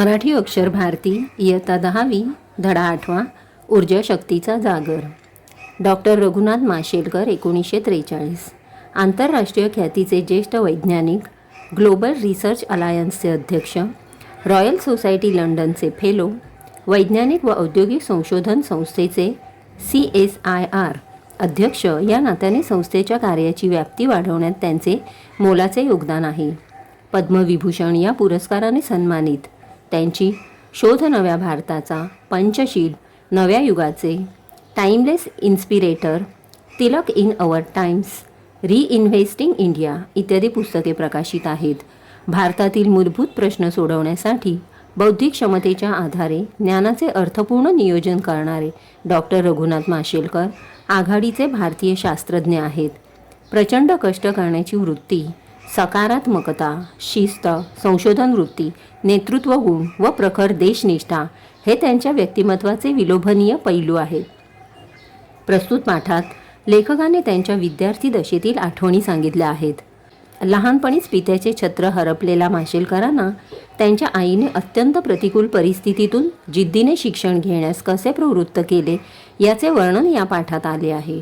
मराठी अक्षर भारती इयत्ता दहावी धडा आठवा ऊर्जा शक्तीचा जागर. डॉक्टर रघुनाथ माशेलकर एकोणीसशे त्रेचाळीस. आंतरराष्ट्रीय ख्यातीचे ज्येष्ठ वैज्ञानिक ग्लोबल रिसर्च अलायन्सचे अध्यक्ष रॉयल सोसायटी लंडनचे फेलो वैज्ञानिक व औद्योगिक संशोधन संस्थेचे सी एस आय आर अध्यक्ष या नात्याने संस्थेच्या कार्याची व्याप्ती वाढवण्यात त्यांचे मोलाचे योगदान आहे. पद्मविभूषण या पुरस्काराने सन्मानित त्यांची शोध नव्या भारताचा पंचशील नव्या युगाचे timeless inspirator Tilak in our times reinvesting India इत्यादी पुस्तके प्रकाशित आहेत. भारतातील मूलभूत प्रश्न सोडवण्यासाठी बौद्धिक क्षमतेच्या आधारे ज्ञानाचे अर्थपूर्ण नियोजन करणारे डॉक्टर रघुनाथ माशेलकर आघाडीचे भारतीय शास्त्रज्ञ आहेत. प्रचंड कष्ट करण्याची वृत्ती सकारात्मकता शिस्त संशोधन वृत्ती नेतृत्व गुण व प्रखर देशनिष्ठा हे त्यांच्या व्यक्तिमत्वाचे विलोभनीय पैलू आहेत. प्रस्तुत पाठात लेखकाने त्यांच्या विद्यार्थी दशेतील आठवणी सांगितल्या आहेत. लहानपणीच पित्याचे छत्र हरपलेल्या माशेलकरांना त्यांच्या आईने अत्यंत प्रतिकूल परिस्थितीतून जिद्दीने शिक्षण घेण्यास कसे प्रवृत्त केले याचे वर्णन या पाठात आले आहे.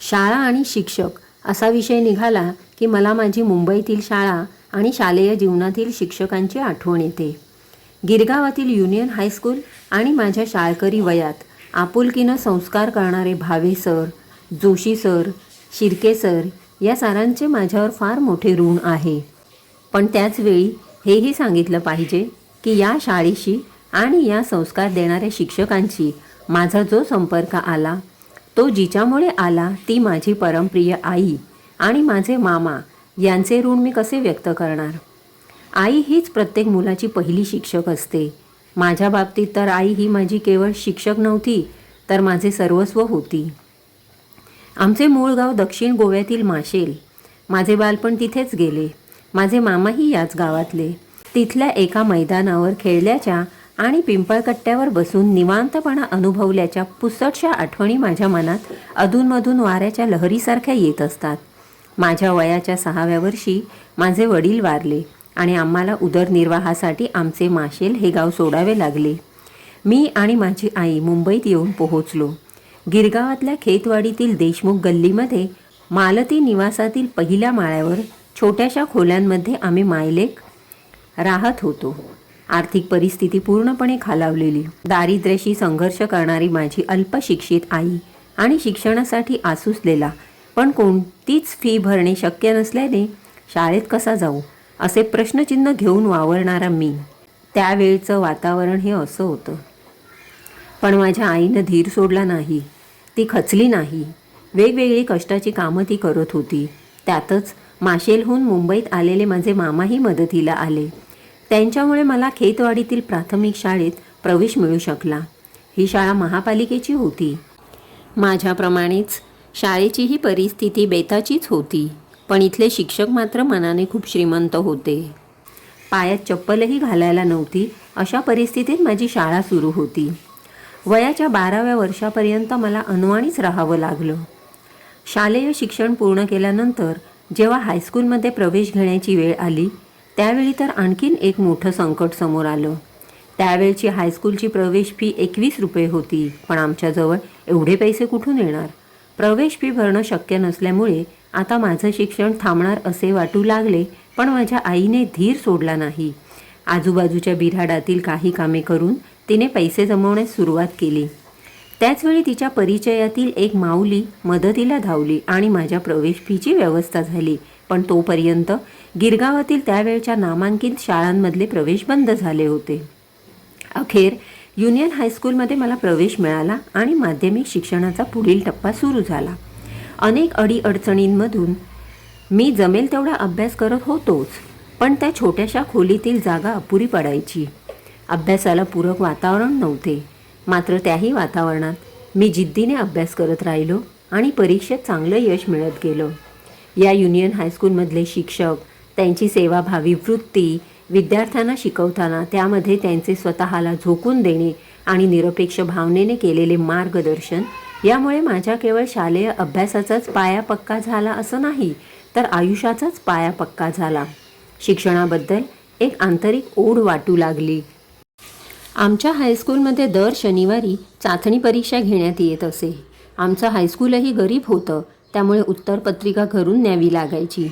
शाळा आणि शिक्षक असा विषय निघाला की मला माझी मुंबईतील शाळा आणि शालेय जीवनातील शिक्षकांची आठवण येते. गिरगावातील युनियन हायस्कूल आणि माझ्या शाळकरी वयात आपुलकीनं संस्कार करणारे Bhave sir Joshi sir Shirke sir या सारांचे माझ्यावर फार मोठे ऋण आहे. पण त्याचवेळी हेही सांगितलं पाहिजे की या शाळेशी आणि या संस्कार देणाऱ्या शिक्षकांशी माझा जो संपर्क आला तो जिच्यामुळे आला ती माझी परमप्रिय आई. आणि माझे मामा यांचे ऋण मी कसे व्यक्त करणार? आई हीच प्रत्येक मुलाची पहिली शिक्षक असते. माझ्या बाबतीत तर आई ही माझी केवळ शिक्षक नव्हती तर माझे सर्वस्व होती. आमचे मूळ गाव दक्षिण गोव्यातील माशेल. माझे बालपण तिथेच गेले. माझे मामाही याच गावातले. तिथल्या एका मैदानावर खेळल्याच्या आणि पिंपळकट्ट्यावर बसून निवांतपणा अनुभवल्याच्या पुसटशा आठवणी माझ्या मनात अधूनमधून वाऱ्याच्या लहरीसारख्या येत असतात. माझ्या वयाच्या सहाव्या वर्षी माझे वडील वारले आणि आम्हाला उदरनिर्वाहासाठी आमचे माशेल हे गाव सोडावे लागले. मी आणि माझी आई मुंबईत येऊन पोहोचलो. गिरगावातल्या खेतवाडीतील देशमुख गल्लीमध्ये मालती निवासातील पहिल्या माळ्यावर छोट्याशा खोल्यांमध्ये आम्ही मायलेक राहत होतो. आर्थिक परिस्थिती पूर्णपणे खालावलेली. दारिद्र्याशी संघर्ष करणारी माझी अल्पशिक्षित आई आणि शिक्षणासाठी आसुसलेला पण कोणतीच फी भरणे शक्य नसल्याने शाळेत कसा जाऊ असे प्रश्नचिन्ह घेऊन वावरणारा मी. त्यावेळचं वातावरण हे असं होतं. पण माझ्या आईनं धीर सोडला नाही. ती खचली नाही. वेगवेगळी कष्टाची कामं ती करत होती. त्यातच माशेलहून मुंबईत आलेले माझे मामाही मदतीला आले. त्यांच्यामुळे मला खेतवाडीतील प्राथमिक शाळेत प्रवेश मिळू शकला. ही शाळा महापालिकेची होती. माझ्याप्रमाणेच शाळेचीही परिस्थिती बेताचीच होती पण इथले शिक्षक मात्र मनाने खूप श्रीमंत होते. पायात चप्पलही घालायला नव्हती अशा परिस्थितीत माझी शाळा सुरू होती. वयाच्या बाराव्या वर्षापर्यंत मला अनवाणीच राहावं लागलं. शालेय शिक्षण पूर्ण केल्यानंतर जेव्हा हायस्कूलमध्ये प्रवेश घेण्याची वेळ आली त्यावेळी तर आणखीन एक मोठं संकट समोर आलं. त्यावेळची हायस्कूलची प्रवेश फी एकवीस रुपये होती पण आमच्याजवळ एवढे पैसे कुठून येणार? प्रवेश फी भरणं शक्य नसल्यामुळे आता माझं शिक्षण थांबणार असे वाटू लागले पण माझ्या आईने धीर सोडला नाही. आजूबाजूच्या बिऱ्हाडातील काही कामे करून तिने पैसे जमवण्यास सुरुवात केली. त्याचवेळी तिच्या परिचयातील एक माऊली मदतीला धावली आणि माझ्या प्रवेश फीची व्यवस्था झाली पण तोपर्यंत गिरगावातील त्यावेळच्या नामांकित शाळांमधले प्रवेश बंद झाले होते. अखेर युनियन हायस्कूलमध्ये मला प्रवेश मिळाला आणि माध्यमिक शिक्षणाचा पुढील टप्पा सुरू झाला. अनेक अडीअडचणींमधून मी जमेल तेवढा अभ्यास करत होतोच पण त्या छोट्याशा खोलीतील जागा अपुरी पडायची. अभ्यासाला पूरक वातावरण नव्हते. मात्र त्याही वातावरणात मी जिद्दीने अभ्यास करत राहिलो आणि परीक्षेत चांगलं यश मिळत गेलं. या युनियन हायस्कूलमधले शिक्षक त्यांची सेवाभावी वृत्ती विद्यार्थ्यांना शिकवताना त्यामध्ये त्यांचे स्वतःला झोकून देणे आणि निरपेक्ष भावनेने केलेले मार्गदर्शन यामुळे माझ्या केवळ शालेय अभ्यासाचाच पाया पक्का झाला असं नाही तर आयुष्याचाच पाया पक्का झाला. शिक्षणाबद्दल एक आंतरिक ओढ वाटू लागली. आमच्या हायस्कूलमध्ये दर शनिवारी चाचणी परीक्षा घेण्यात येत असे. आमचं हायस्कूलही गरीब होतं त्यामुळे उत्तरपत्रिका घरून न्यावी लागायची.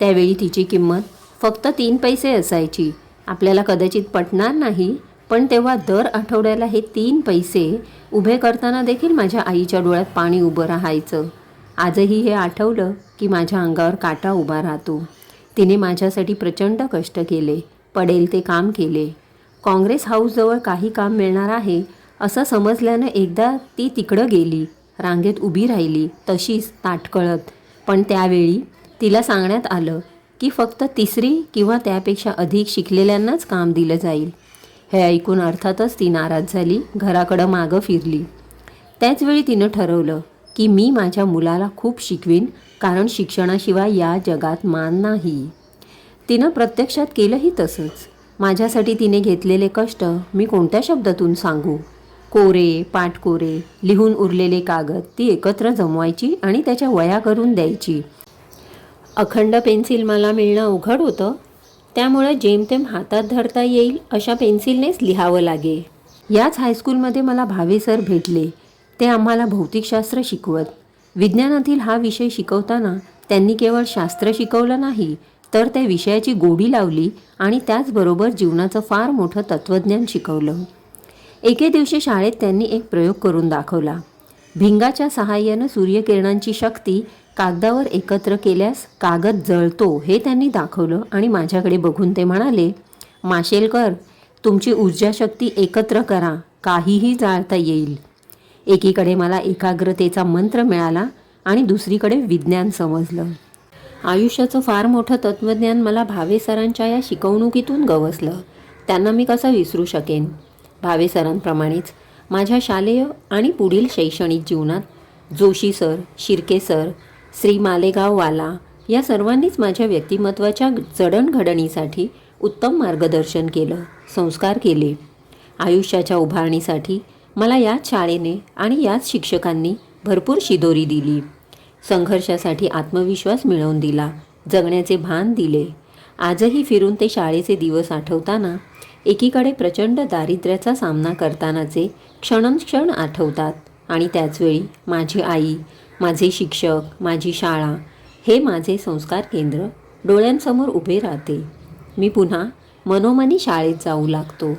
त्यावेळी तिची किंमत फक्त तीन पैसे असायची. आपल्याला कदाचित पटणार नाही पण तेव्हा दर आठवड्याला हे तीन पैसे उभे करताना देखील माझ्या आईच्या डोळ्यात पाणी उभं राहायचं. आजही हे आठवलं की माझ्या अंगावर काटा उभा राहतो. तिने माझ्यासाठी प्रचंड कष्ट केले पडेल ते काम केले. काँग्रेस हाऊसजवळ काही काम मिळणार आहे असं समजल्यानं एकदा ती तिकडं गेली रांगेत उभी राहिली तशीच ताटकळत. पण त्यावेळी तिला सांगण्यात आलं की फक्त तिसरी किंवा त्यापेक्षा अधिक शिकलेल्यांनाच काम दिलं जाईल. हे ऐकून अर्थातच ती नाराज झाली घराकडं मागं फिरली. त्याचवेळी तिनं ठरवलं की मी माझ्या मुलाला खूप शिकवीन कारण शिक्षणाशिवाय या जगात मान नाही. तिनं प्रत्यक्षात केलंही तसंच. माझ्यासाठी तिने घेतलेले कष्ट मी कोणत्या शब्दातून सांगू? कोरे पाटकोरे लिहून उरलेले कागद ती एकत्र जमवायची आणि त्याच्या वया करून द्यायची. अखंड पेन्सिल मला मिळणं अवघड होतं. त्यामुळे जेमतेम हातात धरता येईल अशा पेन्सिलनेच लिहावं लागे याच हायस्कूलमध्ये मला भावे सर भेटले. ते आम्हाला भौतिकशास्त्र शिकवत. विज्ञानातील हा विषय शिकवताना त्यांनी केवळ शास्त्र शिकवलं नाही तर त्या विषयाची गोडी लावली आणि त्याचबरोबर जीवनाचं फार मोठं तत्त्वज्ञान शिकवलं. एके दिवशी शाळेत त्यांनी एक प्रयोग करून दाखवला. भिंगाच्या सहाय्यानं सूर्यकिरणांची शक्ती कागदावर एकत्र केल्यास कागद जळतो हे त्यांनी दाखवलं आणि माझ्याकडे बघून ते म्हणाले माशेलकर तुमची ऊर्जाशक्ती एकत्र करा काहीही जाळता येईल. एकीकडे मला एकाग्रतेचा मंत्र मिळाला आणि दुसरीकडे विज्ञान समजलं. आयुष्याचं फार मोठं तत्त्वज्ञान मला भावे सरांच्या या शिकवणुकीतून गवसलं. त्यांना मी कसं विसरू शकेन? भावे सरांप्रमाणेच माझ्या शालेय आणि पुढील शैक्षणिक जीवनात जोशी सर शिर्के सर श्री मालेगाववाला या सर्वांनीच माझ्या व्यक्तिमत्वाच्या जडणघडणीसाठी उत्तम मार्गदर्शन केलं संस्कार केले. आयुष्याच्या उभारणीसाठी मला याच शाळेने आणि याच शिक्षकांनी भरपूर शिदोरी दिली. संघर्षासाठी आत्मविश्वास मिळवून दिला जगण्याचे भान दिले. आजही फिरून ते शाळेचे दिवस आठवताना एकीकडे प्रचंड दारिद्र्याचा सामना करतानाचे क्षणक्षण आठवतात आणि त्याचवेळी माझी आई माझे शिक्षक माझी शाळा हे माझे संस्कार केंद्र डोळ्यांसमोर उभे राहते. मी पुन्हा मनोमनी शाळेत जाऊ लागतो.